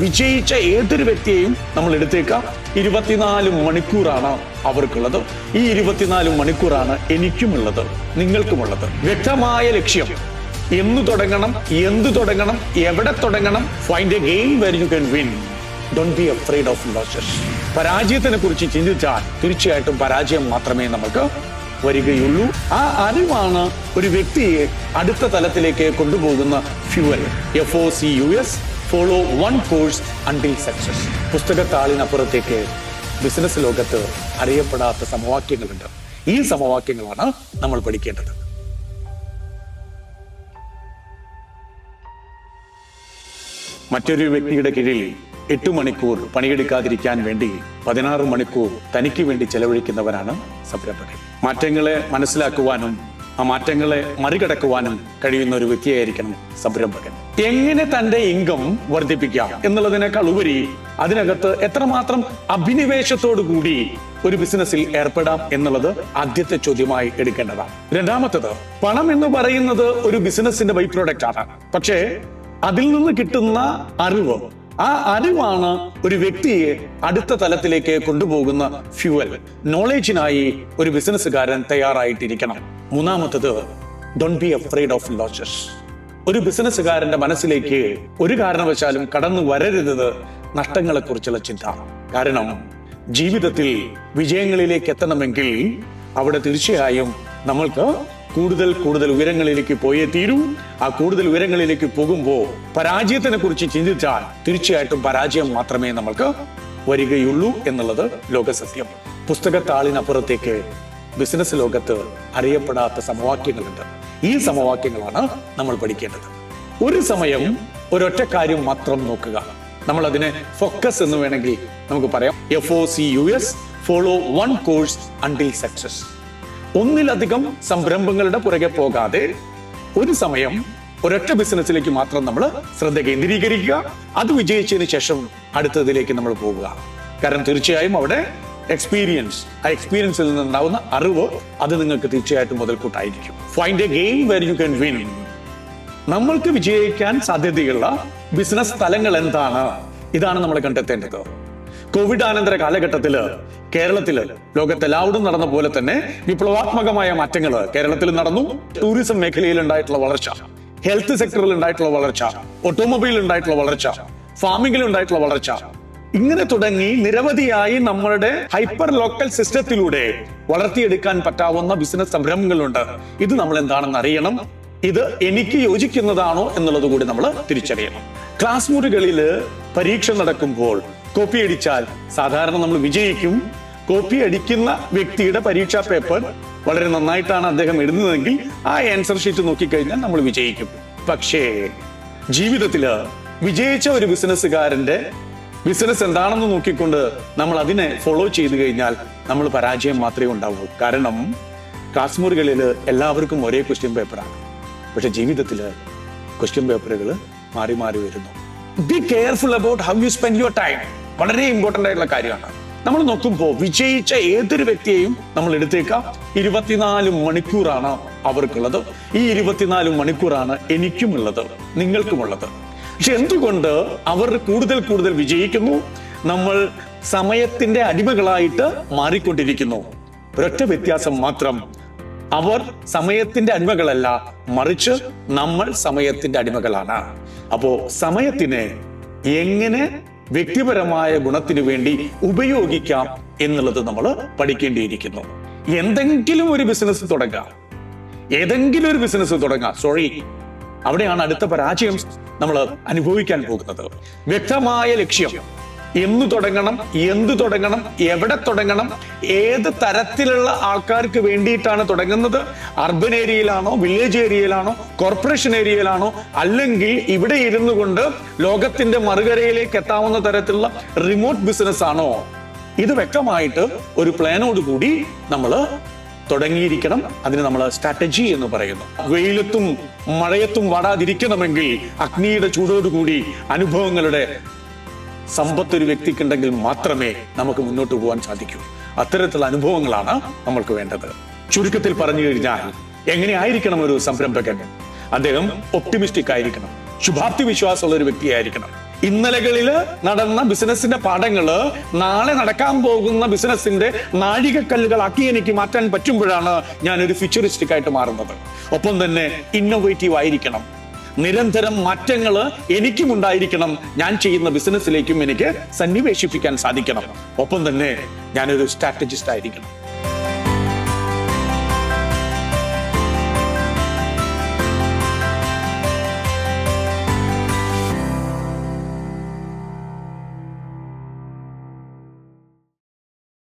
വിജയിച്ച ഏതൊരു വ്യക്തിയെയും നമ്മൾ എടുത്തേക്കാം. ഇരുപത്തിനാല് മണിക്കൂറാണ് അവർക്കുള്ളത്. ഈ ഇരുപത്തിനാല് മണിക്കൂറാണ് എനിക്കുമുള്ളത് നിങ്ങൾക്കുമുള്ളത്. വ്യക്തമായ ലക്ഷ്യം. എന്ന് തുടങ്ങണം എന്ത് തുടങ്ങണം എവിടെ തുടങ്ങണം find a game where you can win don't be afraid of losses പരാജയത്തിനെ കുറിച്ച് ചിന്തിച്ചാൽ തീർച്ചയായിട്ടും പരാജയം മാത്രമേ നമുക്ക് വരികയുള്ളൂ. ആ അറിവാണ് ഒരു വ്യക്തിയെ അടുത്ത തലത്തിലേക്ക് കൊണ്ടുപോകുന്ന fuel F O C U S follow one course until success പുസ്തകത്താളിനപ്പുറത്തേക്ക് business ലോകത്ത് അറിയപ്പെടാത്ത സമവാക്യങ്ങളുണ്ട്. ഈ സമവാക്യങ്ങളാണ് നമ്മൾ പഠിക്കേണ്ടത്. മറ്റൊരു വ്യക്തിയുടെ കീഴിൽ എട്ട് മണിക്കൂർ പണിയെടുക്കാതിരിക്കാൻ വേണ്ടി പതിനാറ് മണിക്കൂർ തനിക്ക് വേണ്ടി ചെലവഴിക്കുന്നവരാണ് സംരംഭകൻ മാറ്റങ്ങളെ മനസ്സിലാക്കുവാനും ആ മാറ്റങ്ങളെ മറികടക്കുവാനും കഴിയുന്ന ഒരു വ്യക്തിയായിരിക്കണം സംരംഭകൻ. എങ്ങനെ തന്റെ ഇൻകം വർദ്ധിപ്പിക്കാം എന്നുള്ളതിനേക്കാൾ ഉപരി അതിനകത്ത് എത്രമാത്രം അഭിനിവേശത്തോടു കൂടി ഒരു ബിസിനസ്സിൽ ഏർപ്പെടാം എന്നുള്ളത് ആദ്യത്തെ ചോദ്യമായി എടുക്കേണ്ടതാണ്. രണ്ടാമത്തത് പണം എന്ന് പറയുന്നത് ഒരു ബിസിനസിന്റെ ബൈ പ്രോഡക്റ്റ് ആണ് പക്ഷേ അതിൽ നിന്ന് കിട്ടുന്ന അറിവ് ആ അറിവാണ് ഒരു വ്യക്തിയെ അടുത്ത തലത്തിലേക്ക് കൊണ്ടുപോകുന്ന ഫ്യൂവൽ നോളേജിനായി ഒരു ബിസിനസ്സുകാരൻ തയ്യാറായിട്ടിരിക്കണം. മൂന്നാമത്തത് don't be afraid of losses ഒരു ബിസിനസ്സുകാരന്റെ മനസ്സിലേക്ക് ഒരു കാരണവശാലും കടന്നു വരരുത് നഷ്ടങ്ങളെ കുറിച്ചുള്ള ചിന്ത. കാരണം ജീവിതത്തിൽ വിജയങ്ങളിലേക്ക് എത്തണമെങ്കിൽ അവിടെ തീർച്ചയായും നമ്മൾക്ക് കൂടുതൽ കൂടുതൽ ഉയരങ്ങളിലേക്ക് പോയേ തീരൂ. ആ കൂടുതൽ ഉയരങ്ങളിലേക്ക് പോകുമ്പോൾ പരാജയത്തിനെ കുറിച്ച് ചിന്തിച്ചാൽ തീർച്ചയായിട്ടും പരാജയം മാത്രമേ നമ്മൾക്ക് വരികയുള്ളൂ എന്നുള്ളത് ലോകസത്യം. പുസ്തകത്താളിനപ്പുറത്തേക്ക് ബിസിനസ് ലോകത്ത് അറിയപ്പെടാത്ത സമവാക്യങ്ങളുണ്ട്. ഈ സമവാക്യങ്ങളാണ് നമ്മൾ പഠിക്കേണ്ടത്. ഒരു സമയം ഒരൊറ്റ കാര്യം മാത്രം നോക്കുക. നമ്മൾ അതിനെ ഫോക്കസ് എന്ന് വേണമെങ്കിൽ നമുക്ക് പറയാം. F O C U S follow one course until success ഒന്നിലധികം സംരംഭങ്ങളുടെ പുറകെ പോകാതെ ഒരു സമയം ഒരൊറ്റ ബിസിനസ്സിലേക്ക് മാത്രം നമ്മൾ ശ്രദ്ധ കേന്ദ്രീകരിക്കുക. അത് വിജയിച്ചതിന് ശേഷം അടുത്തതിലേക്ക് നമ്മൾ പോവുക. കാരണം തീർച്ചയായും അവിടെ എക്സ്പീരിയൻസ് ആ എക്സ്പീരിയൻസിൽ നിന്നുണ്ടാവുന്ന അറിവ് അത് നിങ്ങൾക്ക് തീർച്ചയായിട്ടും മുതൽക്കൂട്ടായിരിക്കും. Find a game where you can win നമ്മൾക്ക് വിജയിക്കാൻ സാധ്യതയുള്ള ബിസിനസ് സ്ഥലങ്ങൾ എന്താണ്? ഇതാണ് നമ്മൾ കണ്ടെത്തേണ്ടത്. കോവിഡ് ആനന്തര കാലഘട്ടത്തിൽ കേരളത്തിൽ ലോകത്തെല്ലാവരും നടന്ന പോലെ തന്നെ വിപ്ലവാത്മകമായ മാറ്റങ്ങൾ കേരളത്തിൽ നടന്നു. ടൂറിസം മേഖലയിൽ ഉണ്ടായിട്ടുള്ള വളർച്ച ഹെൽത്ത് സെക്ടറിൽ ഉണ്ടായിട്ടുള്ള വളർച്ച ഓട്ടോമൊബൈൽ ഉണ്ടായിട്ടുള്ള വളർച്ച ഫാമിംഗിൽ ഉണ്ടായിട്ടുള്ള വളർച്ച. ഇങ്ങനെ തുടങ്ങി നിരവധിയായി നമ്മളുടെ ഹൈപ്പർ ലോക്കൽ സിസ്റ്റത്തിലൂടെ വളർത്തിയെടുക്കാൻ പറ്റാവുന്ന ബിസിനസ് സംരംഭങ്ങളുണ്ട്. ഇത് നമ്മൾ എന്താണെന്ന് അറിയണം? ഇത് എനിക്ക് യോജിക്കുന്നതാണോ എന്നുള്ളത് കൂടി നമ്മൾ തിരിച്ചറിയണം. ക്ലാസ് മുറികളിൽ പരീക്ഷ നടക്കുമ്പോൾ കോപ്പി അടിച്ചാൽ സാധാരണ നമ്മൾ വിജയിക്കും. കോപ്പി അടിക്കുന്ന വ്യക്തിയുടെ പരീക്ഷാ പേപ്പർ വളരെ നന്നായിട്ടാണ് അദ്ദേഹം എഴുതുന്നതെങ്കിൽ ആ ആൻസർ ഷീറ്റ് നോക്കിക്കഴിഞ്ഞാൽ നമ്മൾ വിജയിക്കും. പക്ഷേ ജീവിതത്തിൽ വിജയിച്ച ഒരു ബിസിനസ്സുകാരന്റെ ബിസിനസ് എന്താണെന്ന് നോക്കിക്കൊണ്ട് നമ്മൾ അതിനെ ഫോളോ ചെയ്തു കഴിഞ്ഞാൽ നമ്മൾ പരാജയം മാത്രമേ ഉണ്ടാവൂ കാരണം ക്ലാസ് മുറികളിൽ എല്ലാവർക്കും ഒരേ ക്വസ്റ്റ്യൻ പേപ്പറാണ് പക്ഷെ ജീവിതത്തിൽ ക്വസ്റ്റ്യൻ പേപ്പറുകൾ മാറി മാറി വരുന്നു. Be careful about how you spend your time വളരെ ഇമ്പോർട്ടന്റ് ആയിട്ടുള്ള കാര്യമാണ്. നമ്മൾ നോക്കുമ്പോൾ വിജയിച്ച ഏതൊരു വ്യക്തിയെയും നമ്മൾ എടുത്തേക്കാം. ഇരുപത്തിനാല് മണിക്കൂറാണ് അവർക്കുള്ളത്. ഈ ഇരുപത്തിനാല് മണിക്കൂറാണ് എനിക്കുമുള്ളത് നിങ്ങൾക്കുമുള്ളത്. പക്ഷെ എന്തുകൊണ്ട് അവർ കൂടുതൽ കൂടുതൽ വിജയിക്കുന്നു? നമ്മൾ സമയത്തിന്റെ അടിമകളായിട്ട് മാറിക്കൊണ്ടിരിക്കുന്നു. ഒരൊറ്റ വ്യത്യാസം മാത്രം. അവർ സമയത്തിന്റെ അടിമകളല്ല മറിച്ച് നമ്മൾ സമയത്തിന്റെ അടിമകളാണ്. അപ്പോ സമയത്തിനെ എങ്ങനെ വ്യക്തിപരമായ ഗുണത്തിനു വേണ്ടി ഉപയോഗിക്കാം എന്നുള്ളത് നമ്മൾ പഠിക്കേണ്ടിയിരിക്കുന്നു. എന്തെങ്കിലും ഒരു ബിസിനസ് തുടങ്ങാം. ഏതെങ്കിലും ഒരു ബിസിനസ് തുടങ്ങാം. സോറി അവിടെയാണ് അടുത്ത പരാജയം നമ്മൾ അനുഭവിക്കാൻ പോകുന്നത്. വ്യക്തമായ ലക്ഷ്യം. എന്ന് തുടങ്ങണം എന്ത് തുടങ്ങണം എവിടെ തുടങ്ങണം ഏത് തരത്തിലുള്ള ആൾക്കാർക്ക് വേണ്ടിയിട്ടാണ് തുടങ്ങുന്നത്? അർബൻ ഏരിയയിലാണോ വില്ലേജ് ഏരിയയിലാണോ കോർപ്പറേഷൻ ഏരിയയിലാണോ അല്ലെങ്കിൽ ഇവിടെ ഇരുന്നു കൊണ്ട് ലോകത്തിന്റെ മറുകരയിലേക്ക് എത്താവുന്ന തരത്തിലുള്ള റിമോട്ട് ബിസിനസ് ആണോ? ഇത് വ്യക്തമായിട്ട് ഒരു പ്ലാനോട് കൂടി നമ്മൾ തുടങ്ങിയിരിക്കണം. അതിന് നമ്മൾ സ്ട്രാറ്റജി എന്ന് പറയുന്നു. വെയിലത്തും മഴയത്തും വാടാതിരിക്കണമെങ്കിൽ അഗ്നിയുടെ ചൂടോടുകൂടി അനുഭവങ്ങളുടെ സമ്പത്ത് ഒരു വ്യക്തിക്കുണ്ടെങ്കിൽ മാത്രമേ നമുക്ക് മുന്നോട്ട് പോകാൻ സാധിക്കൂ. അത്തരത്തിലുള്ള അനുഭവങ്ങളാണ് നമ്മൾക്ക് വേണ്ടത്. ചുരുക്കത്തിൽ പറഞ്ഞു കഴിഞ്ഞാൽ എങ്ങനെയായിരിക്കണം ഒരു സംരംഭകൻ? അദ്ദേഹം ഒപ്റ്റിമിസ്റ്റിക് ആയിരിക്കണം. ശുഭാപ്തി വിശ്വാസമുള്ള ഒരു വ്യക്തിയായിരിക്കണം. ഇന്നലകളിൽ നടന്ന ബിസിനസിന്റെ പാഠങ്ങൾ നാളെ നടക്കാൻ പോകുന്ന ബിസിനസിന്റെ നാഴികക്കല്ലുകളാക്കി എനിക്ക് മാറ്റാൻ പറ്റുമ്പോഴാണ് ഞാൻ ഒരു ഫ്യൂച്ചറിസ്റ്റിക് ആയിട്ട് മാറുന്നത്. ഒപ്പം തന്നെ ഇന്നോവേറ്റീവ് ആയിരിക്കണം. നിരന്തരം മാറ്റങ്ങൾ എനിക്കും ഉണ്ടായിരിക്കണം ഞാൻ ചെയ്യുന്ന ബിസിനസ്സിലേക്കും എനിക്ക് സന്നിവേശിപ്പിക്കാൻ സാധിക്കണം. ഒപ്പം തന്നെ ഞാനൊരു സ്ട്രാറ്റജിസ്റ്റ് ആയിരിക്കണം.